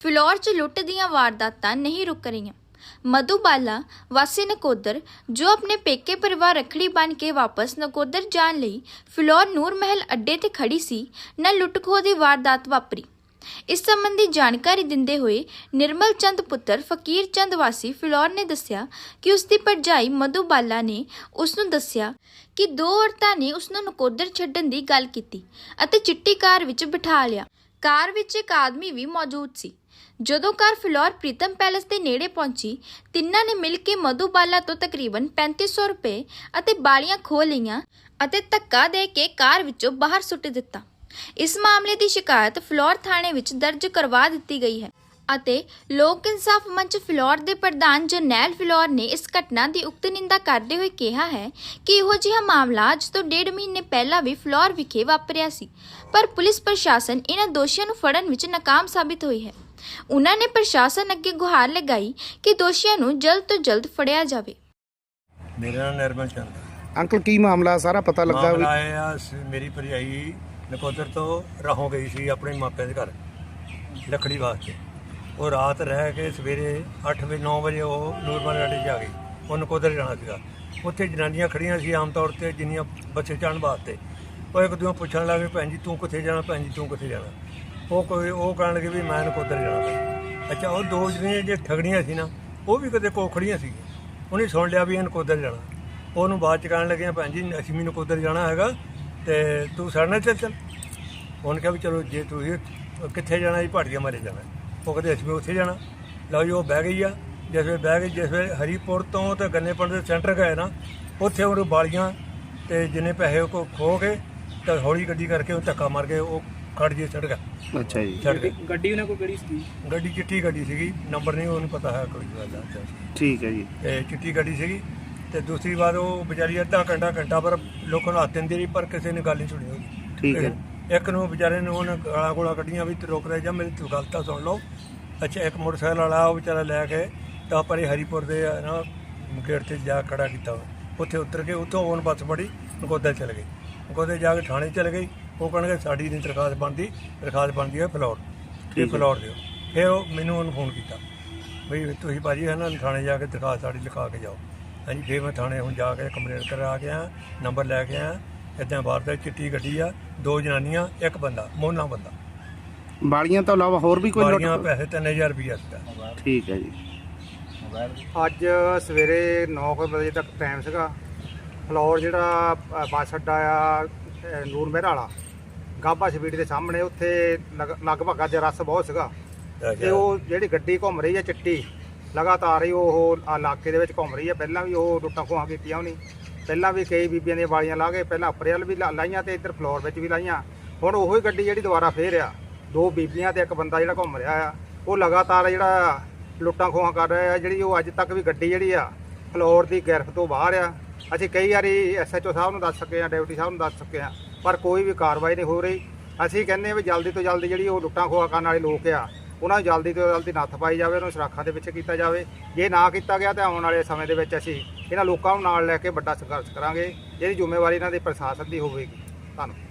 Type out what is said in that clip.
ਫਿਲੌਰ 'ਚ ਲੁੱਟ ਦੀਆਂ ਵਾਰਦਾਤਾਂ ਨਹੀਂ ਰੁਕ ਰਹੀਆਂ। ਮਧੂਬਾਲਾ ਵਾਸੀ ਨਕੋਦਰ, ਜੋ ਆਪਣੇ ਪੇਕੇ ਪਰਿਵਾਰ ਰਖੜੀ ਬਣ ਕੇ ਵਾਪਸ ਨਕੋਦਰ ਜਾਣ ਲਈ ਫਿਲੌਰ ਨੂਰ ਮਹਿਲ ਅੱਡੇ ਤੇ ਖੜੀ ਸੀ, ਨਾ ਲੁੱਟਖੋ ਦੀ ਵਾਰਦਾਤ ਵਾਪਰੀ। ਇਸ ਸੰਬੰਧੀ ਜਾਣਕਾਰੀ ਦਿੰਦੇ ਹੋਏ ਨਿਰਮਲ ਚੰਦ ਪੁੱਤਰ ਫਕੀਰ ਚੰਦ ਵਾਸੀ ਫਿਲੌਰ ਨੇ ਦੱਸਿਆ ਕਿ ਉਸ ਦੀ ਭਰਜਾਈ ਮਧੂਬਾਲਾ ਨੇ ਉਸ ਨੂੰ ਦੱਸਿਆ ਕਿ ਦੋ ਔਰਤਾਂ ਨੇ ਉਸ ਨੂੰ ਨਕੋਦਰ ਛੱਡਣ ਦੀ ਗੱਲ ਕੀਤੀ ਅਤੇ ਚਿੱਟੀ ਕਾਰ ਵਿੱਚ ਬਿਠਾ ਲਿਆ। ਕਾਰ ਵਿੱਚ ਇੱਕ ਆਦਮੀ ਵੀ ਮੌਜੂਦ ਸੀ। ਜਦੋਂ ਕਾਰ ਫਿਲੌਰ ਪ੍ਰੀਤਮ ਪੈਲੇਸ ਦੇ ਨੇੜੇ ਪਹੁੰਚੀ, ਤਿੰਨਾਂ ਨੇ ਮਿਲ ਕੇ ਮਧੂਬਾਲਾ ਤੋਂ ਤਕਰੀਬਨ 3500 ਰੁਪਏ ਅਤੇ ਬਾਲੀਆਂ ਖੋਹ ਲਈਆਂ ਅਤੇ ਧੱਕਾ ਦੇ ਕੇ ਕਾਰ ਵਿੱਚੋਂ ਬਾਹਰ ਸੁੱਟ ਦਿੱਤਾ। ਇਸ ਮਾਮਲੇ ਦੀ ਸ਼ਿਕਾਇਤ ਫਲੋਰ ਥਾਣੇ ਵਿੱਚ ਦਰਜ ਕਰਵਾ ਦਿੱਤੀ ਗਈ ਹੈ ਅਤੇ ਲੋਕ ਇਨਸਾਫ ਮੰਚ ਫਿਲੌਰ ਦੇ ਪ੍ਰਧਾਨ ਜਰਨੈਲ ਫਲੋਰ ਨੇ ਇਸ ਘਟਨਾ ਦੀ ਉਕਤ ਨਿੰਦਾ ਕਰਦੇ ਹੋਏ ਕਿਹਾ ਹੈ ਕਿ ਇਹੋ ਜਿਹਾ ਮਾਮਲਾ ਅੱਜ ਤੋਂ ਡੇਢ ਮਹੀਨੇ ਪਹਿਲਾਂ ਵੀ ਫਲੋਰ ਵਿਖੇ ਵਾਪਰਿਆ ਸੀ, ਪਰ ਪੁਲਿਸ ਪ੍ਰਸ਼ਾਸਨ ਇਹਨਾਂ ਦੋਸ਼ੀਆਂ ਨੂੰ ਫੜਨ ਵਿੱਚ ਨਾਕਾਮ ਸਾਬਿਤ ਹੋਈ ਹੈ। ਉਹਨਾਂ ਨੇ ਪ੍ਰਸ਼ਾਸਨ ਅੱਗੇ ਗੁਹਾਰ ਲਗਾਈ ਕਿ ਦੋਸ਼ੀਆਂ ਨੂੰ ਜਲਦ ਤੋਂ ਜਲਦ ਫੜਿਆ ਜਾਵੇ। ਮੇਰਾ ਨਾਮ ਨਿਰਮਲ ਚੰਦ ਹੈ। ਅੰਕਲ ਕੀ ਮਾਮਲਾ? ਸਾਰਾ ਪਤਾ ਲੱਗਾ ਵੀ ਮਾਮਲਾ ਇਹ ਆ ਸ- ਮੇਰੀ ਭਰਜਾਈ ਨਕੋਦਰ ਤੋਂ ਰਹੋਂ ਗਈ ਸੀ ਆਪਣੇ ਮਾਪਿਆਂ ਦੇ ਘਰ ਲੱਕੜੀ ਵਾਸਤੇ। ਉਹ ਰਾਤ ਰਹਿ ਕੇ ਸਵੇਰੇ 8 ਵਜੇ 9 ਵਜੇ ਉਹ ਨੂਰਮਨ ਅੱਡੇ 'ਚ ਆ ਗਈ। ਉਹ ਨਕੋਦਰ ਜਾਣਾ ਸੀਗਾ। ਉੱਥੇ ਜਨਾਨੀਆਂ ਖੜੀਆਂ ਸੀ ਆਮ ਤੌਰ ਤੇ ਜਿੰਨੀਆਂ ਬੱਸੇ ਚੜ੍ਹਨ ਵਾਸਤੇ। ਉਹ ਇੱਕ ਦੂਜੇ ਪੁੱਛਣ ਲੱਗੇ ਭੈਣ ਜੀ ਤੂੰ ਕਿੱਥੇ ਜਾਣਾ? ਭੈਣ ਜੀ ਤੂੰ ਕਿੱਥੇ ਜਾਣਾ? ਉਹ ਕੋਈ ਉਹ ਕਹਿਣ ਲੱਗੇ ਵੀ ਮੈਂ ਨਕੋਦਰ ਜਾਣਾ ਅੱਛਾ, ਉਹ ਦੋ ਜਿਹੜੀਆਂ ਜੇ ਠਗੜੀਆਂ ਸੀ ਨਾ, ਉਹ ਵੀ ਕਦੇ ਕੋਖੜੀਆਂ ਸੀ। ਉਹਨੇ ਸੁਣ ਲਿਆ ਵੀ ਇਹ ਨਕੋਦਰ ਜਾਣਾ। ਉਹਨੂੰ ਬਾਅਦ ਚ ਕਹਿਣ ਲੱਗਿਆ ਭੈਣ ਜੀ, ਅਸੀਂ ਵੀ ਨਕੋਦਰ ਜਾਣਾ ਹੈਗਾ ਤੇ ਤੂੰ ਸਾਡੇ ਨਾਲ ਚੱਲ ਚੱਲ। ਉਹਨੇ ਕਿਹਾ ਵੀ ਚਲੋ, ਜੇ ਤੁਸੀਂ ਕਿੱਥੇ ਜਾਣਾ ਜੀ, ਪਹਾੜੀਆਂ ਮਾਰੇ ਜਾਣਾ। ਉਹ ਕਹਿੰਦੇ, ਅਸੀਂ ਉੱਥੇ ਜਾਣਾ। ਲਓ ਜੀ, ਉਹ ਬਹਿ ਗਈ ਆ। ਜਿਸ ਵੇਲੇ ਬਹਿ ਗਈ, ਜਿਸ ਵੇਲੇ ਹਰੀਪੁਰ ਤੋਂ ਤੇ ਗੰਨੇਪੁਰ ਦੇ ਸੈਂਟਰ ਗਏ ਨਾ, ਉੱਥੇ ਉਹ ਬਾਲੀਆਂ ਤੇ ਜਿੰਨੇ ਪੈਸੇ ਉਹ ਕੋ ਖੋ ਕੇ ਤੇ ਹੌਲੀ ਗੱਡੀ ਕਰਕੇ ਉਹ ਧੱਕਾ ਮਾਰ ਕੇ ਉਹ ਖੜ ਜੇ ਚੜ ਗਿਆ। ਅੱਛਾ ਜੀ। ਚੜ ਗਿਆ। ਗੱਡੀ ਉਹਨਾਂ ਕੋਲ ਕਿਹੜੀ ਸੀ ਗੱਡੀ ਚਿੱਟੀ ਗੱਡੀ ਸੀਗੀ ਨੰਬਰ ਨਹੀਂ ਉਹਨੂੰ ਪਤਾ ਹੈ ਕੋਈ ਗੱਲ ਦਾ ਠੀਕ ਹੈ ਜੀ। ਤੇ ਚਿੱਟੀ ਗੱਡੀ ਸੀਗੀ ਤੇ ਦੂਸਰੀ ਵਾਰ ਉਹ ਵਿਚਾਰੀ ਅੱਧਾ ਘੰਟਾ ਘੰਟਾ ਪਰ ਲੋਕਾਂ ਨੂੰ ਹੱਥ ਦਿੰਦੀ ਰਹੀ ਪਰ ਕਿਸੇ ਨੇ ਗੱਲ ਨਹੀਂ ਸੁਣੀ ਉਹਦੀ। ਠੀਕ ਹੈ। ਇੱਕ ਨੂੰ ਵਿਚਾਰੇ ਨੂੰ ਉਹਨੇ ਗਾਲਾਂ ਗੋਲਾਂ ਕੱਢੀਆਂ ਵੀ ਤੇ ਰੋਕ ਰਿਹਾ ਜਾਂ ਮੇਰੀ ਤੂੰ ਗੱਲ ਤਾਂ ਸੁਣ ਲਓ। ਅੱਛਾ ਇੱਕ ਮੋਟਰਸਾਈਕਲ ਵਾਲਾ ਉਹ ਵਿਚਾਰਾ ਲੈ ਕੇ ਤਾਂ ਪਰੇ ਹਰੀਪੁਰ ਦੇ ਨਾ ਗੇਟ ਤੇ ਜਾ ਖੜਾ ਕੀਤਾ ਉੱਥੇ ਉਤਰ ਕੇ ਉੱਥੋਂ ਉਹਨ ਬੱਸ ਫੜੀ ਨਕੋਦਰ ਚਲੇ ਗਈ ਨਕੋਦਰ ਜਾ ਕੇ ਥਾਣੇ ਚਲੇ ਗਈ ਉਹ ਕਹਿਣਗੇ ਸਾਡੀ ਨਹੀਂ ਦਰਖਾਸਤ ਬਣਦੀ ਦਰਖਾਸਤ ਬਣਦੀ ਹੈ ਫਲੋਰ ਤੇ ਫਲੋਰ ਦਿਓ। ਫਿਰ ਉਹ ਮੈਨੂੰ ਉਹਨੂੰ ਫੋਨ ਕੀਤਾ। ਵੀ ਤੁਸੀਂ ਭਾਜੀ ਹੈ ਨਾ ਥਾਣੇ ਜਾ ਕੇ ਦਰਖਾਸਤ ਸਾਡੀ ਲਿਖਾ ਕੇ ਜਾਓ। ਹਾਂਜੀ ਫਿਰ ਮੈਂ ਥਾਣੇ ਹੁਣ ਜਾ ਕੇ ਕੰਪਲੇਂਟ ਕਰਾ ਕੇ ਆ ਨੰਬਰ ਲੈ ਕੇ ਆ ਇਦਾਂ ਵਾਰਦਾ ਚਿੱਟੀ ਗੱਡੀ ਆ ਦੋ ਜਨਾਨੀਆਂ ਇੱਕ ਬੰਦਾ ਮੋਨਾ ਬੰਦਾ। ਬਾਲੀਆਂ ਤੋਂ ਇਲਾਵਾ ਹੋਰ ਵੀ ਕੋਈ ਲੁੱਟ ਪੈਸੇ 3000 ਰੁਪਇਆ ਸੀਗਾ ਠੀਕ ਹੈ ਜੀ। ਅੱਜ ਸਵੇਰੇ 9 ਵਜੇ ਤੱਕ ਟਾਈਮ ਸੀਗਾ। ਫਲੋਰ ਜਿਹੜਾ ਬੱਸ ਅੱਡਾ ਆ ਨੂਰ ਮਹਿਰ ਵਾਲਾ। ਗਾਬਾ ਸਵੀਟ ਦੇ ਸਾਹਮਣੇ ਉੱਥੇ ਲਗ- ਲਗਭਗ ਅੱਜ ਰਸ ਬਹੁਤ ਸੀਗਾ। ਤੇ ਉਹ ਜਿਹੜੀ ਗੱਡੀ ਘੁੰਮ ਰਹੀ ਹੈ ਚਿੱਟੀ ਲਗਾਤਾਰ ਹੀ ਉਹ ਆ ਇਲਾਕੇ ਦੇ ਵਿੱਚ ਘੁੰਮ ਰਹੀ ਹੈ। ਪਹਿਲਾਂ ਵੀ ਉਹ ਲੁੱਟਾਂ ਖੋਹਾਂ ਕੀਤੀਆਂ ਉਹਨੇ। ਪਹਿਲਾਂ ਵੀ ਕਈ ਬੀਬੀਆਂ ਦੀਆਂ ਵਾਲੀਆਂ ਲਾ ਕੇ ਪਹਿਲਾਂ ਉੱਪਰੇ ਵੱਲ ਵੀ ਲਾ- ਲਾਈਆਂ ਤੇ ਇੱਧਰ ਫਲੋਰ ਵਿੱਚ ਵੀ ਲਾਈਆਂ। ਹੁਣ ਉਹੋ ਹੀ ਗੱਡੀ ਜਿਹੜੀ ਦੁਬਾਰਾ ਫੇਰ ਆ। ਦੋ ਬੀਬੀਆਂ ਤੇ ਇੱਕ ਬੰਦਾ ਜਿਹੜਾ ਘੁੰਮ ਰਿਹਾ ਆ। ਉਹ ਲਗਾਤਾਰ ਜਿਹੜਾ ਲੁੱਟਾਂ ਖੋਹਾਂ ਕਰ ਰਿਹਾ ਆ। ਜਿਹੜੀ ਉਹ ਅੱਜ ਤੱਕ ਵੀ ਗੱਡੀ ਜਿਹੜੀ ਆ ਫਲੋਰ ਦੀ ਗਿਰਫਤ ਤੋਂ ਬਾਹਰ ਆ। ਅਸੀਂ ਕਈ ਵਾਰੀ ਐਸਐਚਓ ਸਾਹਿਬ ਨੂੰ ਦੱਸ ਸਕੇ ਆ ਡਿਪਟੀ ਸਾਹਿਬ ਨੂੰ ਦੱਸ ਸਕੇ ਆ ਪਰ ਕੋਈ ਵੀ ਕਾਰਵਾਈ ਨਹੀਂ ਹੋ ਰਹੀ। ਅਸੀਂ ਕਹਿੰਦੇ ਆ ਵੀ ਜਲਦੀ ਤੋਂ ਜਲਦੀ ਜਿਹੜੀ ਉਹ ਲੁੱਟਾਂ ਖੋਆ ਕਰਨ ਵਾਲੇ ਲੋਕ ਆ, ਉਹਨਾਂ ਨੂੰ ਜਲਦੀ ਤੋਂ ਜਲਦੀ ਨੱਥ ਪਾਈ ਜਾਵੇ, ਉਹਨਾਂ ਨੂੰ ਸੁਰੱਖਿਆ ਦੇ ਵਿੱਚ ਕੀਤਾ ਜਾਵੇ। ਜੇ ਨਾ ਕੀਤਾ ਗਿਆ ਤਾਂ ਆਉਣ ਵਾਲੇ ਸਮੇਂ ਦੇ ਵਿੱਚ ਅਸੀਂ ਇਹਨਾਂ ਲੋਕਾਂ ਨੂੰ ਨਾਲ ਲੈ ਕੇ ਵੱਡਾ ਸੰਘਰਸ਼ ਕਰਾਂਗੇ। ਇਹਦੀ ਜ਼ਿੰਮੇਵਾਰੀ ਇਹਨਾਂ ਦੇ ਪ੍ਰਸ਼ਾਸਨ ਦੀ ਹੋਵੇਗੀ। ਧੰਨਵਾਦ।